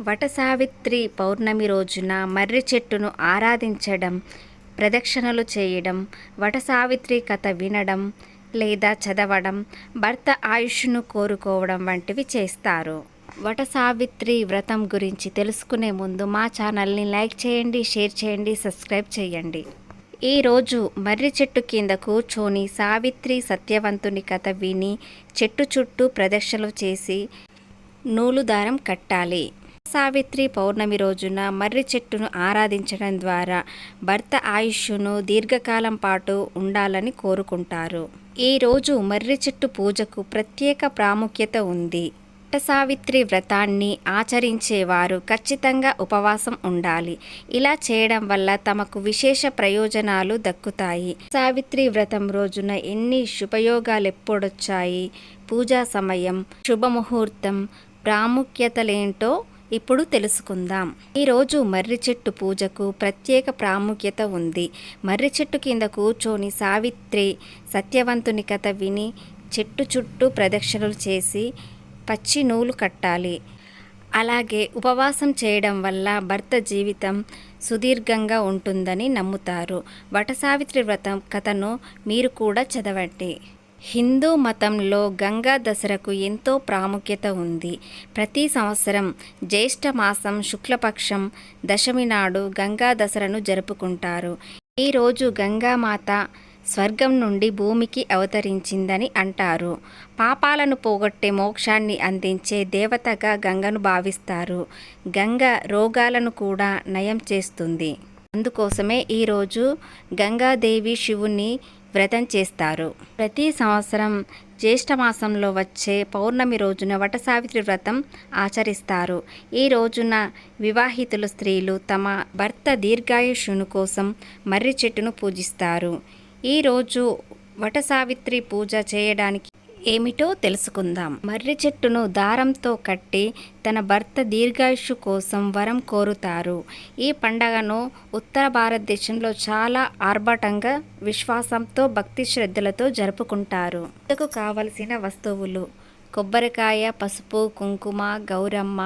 వట సావిత్రి పౌర్ణమి రోజున మర్రి చెట్టును ఆరాధించడం ప్రదక్షిణలు చేయడం వట సావిత్రి కథ వినడం లేదా చదవడం భర్త ఆయుష్ను కోరుకోవడం వంటివి చేస్తారు. వట సావిత్రి వ్రతం గురించి తెలుసుకునే ముందు మా ఛానల్ని లైక్ చేయండి షేర్ చేయండి సబ్స్క్రైబ్ చేయండి. ఈరోజు మర్రి చెట్టు కింద కూర్చొని సావిత్రి సత్యవంతుని కథ విని చెట్టు చుట్టూ ప్రదక్షిణలు చేసి నూలు దారం కట్టాలి. సావిత్రి పౌర్ణమి రోజున మర్రి చెట్టును ఆరాధించడం ద్వారా భర్త ఆయుష్ను దీర్ఘకాలం పాటు ఉండాలని కోరుకుంటారు. ఈ రోజు మర్రి చెట్టు పూజకు ప్రత్యేక ప్రాముఖ్యత ఉంది. సావిత్రి వ్రతాన్ని ఆచరించేవారు ఖచ్చితంగా ఉపవాసం ఉండాలి. ఇలా చేయడం వల్ల తమకు విశేష ప్రయోజనాలు దక్కుతాయి. సావిత్రి వ్రతం రోజున ఎన్ని శుభయోగాలు ఎప్పుడొచ్చాయి పూజా సమయం శుభముహూర్తం ప్రాముఖ్యతలేంటో ఇప్పుడు తెలుసుకుందాం. ఈరోజు మర్రి చెట్టు పూజకు ప్రత్యేక ప్రాముఖ్యత ఉంది. మర్రి చెట్టు కింద కూర్చొని సావిత్రి సత్యవంతుని కథ విని చెట్టు చుట్టూ ప్రదక్షిణలు చేసి పచ్చి నూలు కట్టాలి. అలాగే ఉపవాసం చేయడం వల్ల భర్త జీవితం సుదీర్ఘంగా ఉంటుందని నమ్ముతారు. వటసావిత్రి వ్రతం కథను మీరు కూడా చదవండి. హిందూ మతంలో గంగా దసరకు ఎంతో ప్రాముఖ్యత ఉంది. ప్రతి సంవత్సరం జ్యేష్ఠ మాసం శుక్లపక్షం దశమి నాడు గంగా దసరను జరుపుకుంటారు. ఈరోజు గంగామాత స్వర్గం నుండి భూమికి అవతరించిందని అంటారు. పాపాలను పోగొట్టే మోక్షాన్ని అందించే దేవతగా గంగను భావిస్తారు. గంగ రోగాలను కూడా నయం చేస్తుంది. అందుకోసమే ఈరోజు గంగాదేవి శివుని వ్రతం చేస్తారు. ప్రతి సంవత్సరం జ్యేష్ఠమాసంలో వచ్చే పౌర్ణమి రోజున వటసావిత్రి వ్రతం ఆచరిస్తారు. ఈ రోజున వివాహితులు స్త్రీలు తమ భర్త దీర్ఘాయుషును కోసం మర్రి చెట్టును పూజిస్తారు. ఈరోజు రోజు వటసావిత్రి పూజ చేయడానికి ఏమిటో తెలుసుకుందాం. మర్రి చెట్టును దారంతో కట్టి తన భర్త దీర్ఘాయుషు కోసం వరం కోరుతారు. ఈ పండగను ఉత్తర భారతదేశంలో చాలా ఆర్భాటంగా విశ్వాసంతో భక్తి శ్రద్ధలతో జరుపుకుంటారు. ఇందుకు కావలసిన వస్తువులు కొబ్బరికాయ పసుపు కుంకుమ గౌరమ్మ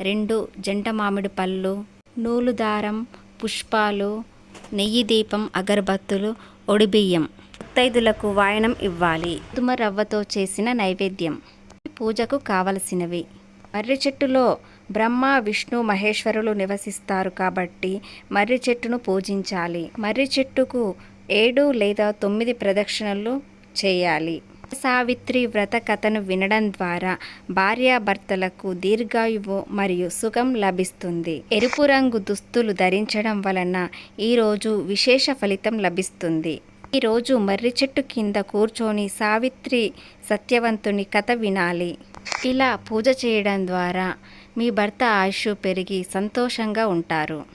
రెండు జంట మామిడి పళ్ళు నూలు దారం పుష్పాలు నెయ్యి దీపం అగరబత్తులు ఒడిబియ్యం. ముత్తైదులకు వాయనం ఇవ్వాలి. గోధుమ రవ్వతో చేసిన నైవేద్యం. పూజకు కావలసినవి. మర్రి చెట్టులో బ్రహ్మ విష్ణు మహేశ్వరులు నివసిస్తారు కాబట్టి మర్రి చెట్టును పూజించాలి. మర్రి చెట్టుకు ఏడు లేదా తొమ్మిది ప్రదక్షిణలు చేయాలి. సావిత్రి వ్రత కథను వినడం ద్వారా భార్యాభర్తలకు దీర్ఘాయువు మరియు సుఖం లభిస్తుంది. ఎరుపు రంగు దుస్తులు ధరించడం వలన ఈరోజు విశేష ఫలితం లభిస్తుంది. ఈరోజు మర్రి చెట్టు కింద కూర్చొని సావిత్రి సత్యవంతుని కథ వినాలి. ఇలా పూజ చేయడం ద్వారా మీ భర్త ఆయుష్ పెరిగి సంతోషంగా ఉంటారు.